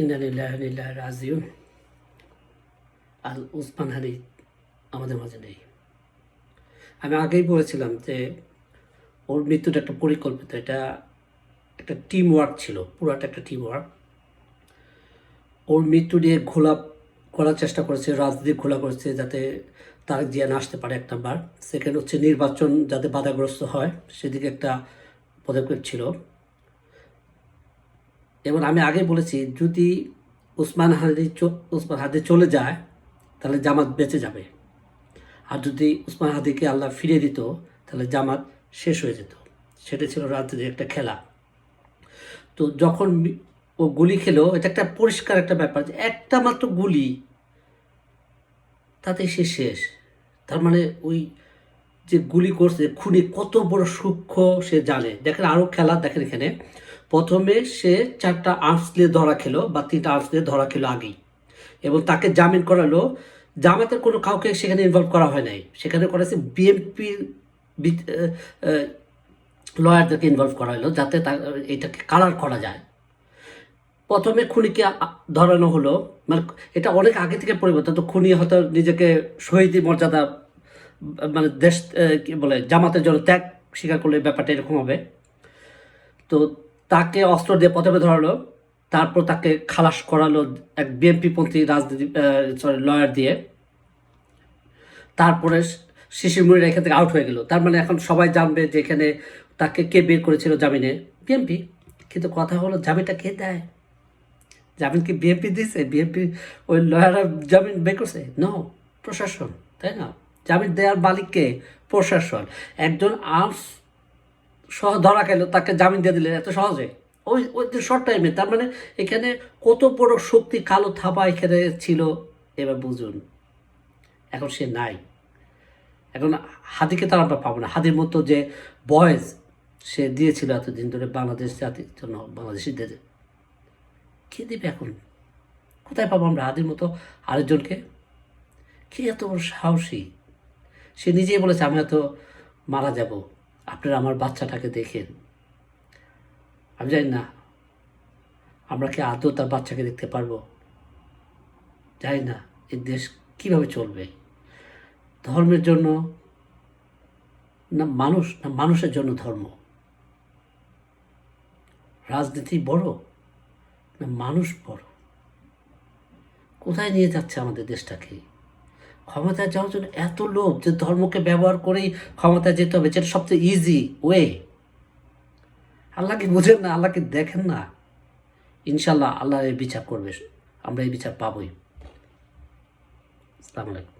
ইন্দানিল্লাহ রাজিউন আল উসমান হানি আমাদের মাঝে নেই। আমি আগেই বলেছিলাম যে, ওর মৃত্যুটা একটা পরিকল্পিত, এটা একটা টিম ওয়ার্ক ছিল, পুরাটা একটা টিম ওয়ার্ক ওর মৃত্যু নিয়ে ঘোলা করার চেষ্টা করেছে, রাজনীতি ঘোলা করেছে, যাতে তারেক জিয়া না আসতে পারে এক নাম্বার। সেকেন্ড হচ্ছে নির্বাচন যাতে বাধাগ্রস্ত হয়, সেদিকে একটা পদক্ষেপ ছিল। এবং আমি আগে বলেছি, যদি উসমান হাদি উসমান হাদি চলে যায়, তাহলে জামাত বেঁচে যাবে। আর যদি উসমান হাদিকে আল্লাহ ফিরিয়ে দিত, তাহলে জামাত শেষ হয়ে যেত। সেটা ছিল রাজনীতির একটা খেলা। তো যখন ও গুলি খেলো, এটা একটা পরিষ্কার একটা ব্যাপার যে একটা মাত্র গুলি তাতে সে শেষ। তার মানে ওই যে গুলি করছে, খুনি কত বড় সূক্ষ্ম সে জানে। দেখেন আরও খেলা, দেখেন এখানে। প্রথমে সে চারটা আর্মস দিয়ে ধরা খেলো, বা তিনটা আর্মস দিয়ে ধরা খেলো আগেই। এবং তাকে জামিন করালো। জামাতের কোনো কাউকে সেখানে ইনভলভ করা হয় নাই। সেখানে করেছে বিএনপির লয়ারদেরকে ইনভলভ করা হলো, যাতে এটাকে কালার করা যায়। প্রথমে খুনিকে ধরানো হলো। মানে এটা অনেক আগে থেকে পরিবর্তন, তো খুনি হয়তো নিজেকে শহীদ মর্যাদা মানে দেশ কি বলে, জামাতের জন্য ত্যাগ স্বীকার করলে ব্যাপারটা এরকম হবে। তো তাকে অস্ত্র দিয়ে প্রথমে ধরালো, তারপর তাকে খালাস করালো এক বিএনপি পন্থী রাজনীতি সরি লয়ার দিয়ে। তারপরে শিশির মুড়িরা এখান থেকে আউট হয়ে গেল। তার মানে এখন সবাই জানবে যে এখানে তাকে কে বের করেছিল জামিনে? বিএনপি। কিন্তু কথা হলো, জামিনটা কে দেয়? জামিন কি বিএনপি দিয়েছে? বিএনপি ওই লয়াররা জামিন বের করছে? ন প্রশাসন, তাই না? জামিন দেওয়ার মালিককে প্রশাসন। একজন আর্মস সহ ধরা গেল, তাকে জামিন দিয়ে দিলেন, এত সহজে? ওই ওই যে শর্ট টাইমে তার মানে এখানে কত বড় শক্তি কালো থাবা এখানে ছিল? এবার বুঝুন। এখন সে নাই। এখন হাদিকে তার আমরা পাবো না। হাদির মতো যে বয়েজ সে দিয়েছিল এতদিন ধরে বাংলাদেশ জাতির জন্য, বাংলাদেশিদের। কে দেবে এখন? কোথায় পাবো আমরা হাদির মতো আরেকজনকে? কে এত বড় সাহসী? সে নিজেই বলেছে, আমি হয়তো মারা যাব। আপনারা আমার বাচ্চাটাকে দেখেন। আমি জানি না, আমরা কি আদৌ তার বাচ্চাকে দেখতে পারব? জানি না এই দেশ কীভাবে চলবে? ধর্মের জন্য না মানুষ, না মানুষের জন্য ধর্ম? রাজনীতি বড়, না মানুষ বড়? কোথায় নিয়ে যাচ্ছে আমাদের দেশটাকে? ক্ষমতায় যাওয়ার জন্য এত লোভ যে ধর্মকে ব্যবহার করেই ক্ষমতায় যেতে হবে, যেটা সবচেয়ে ইজি ওয়ে আল্লাহকে বুঝেন না, আল্লাহকে দেখেন না। ইনশাল্লাহ আল্লাহ এই বিচার করবে। আমরা এই বিচার পাবই। আসসালামু আলাইকুম।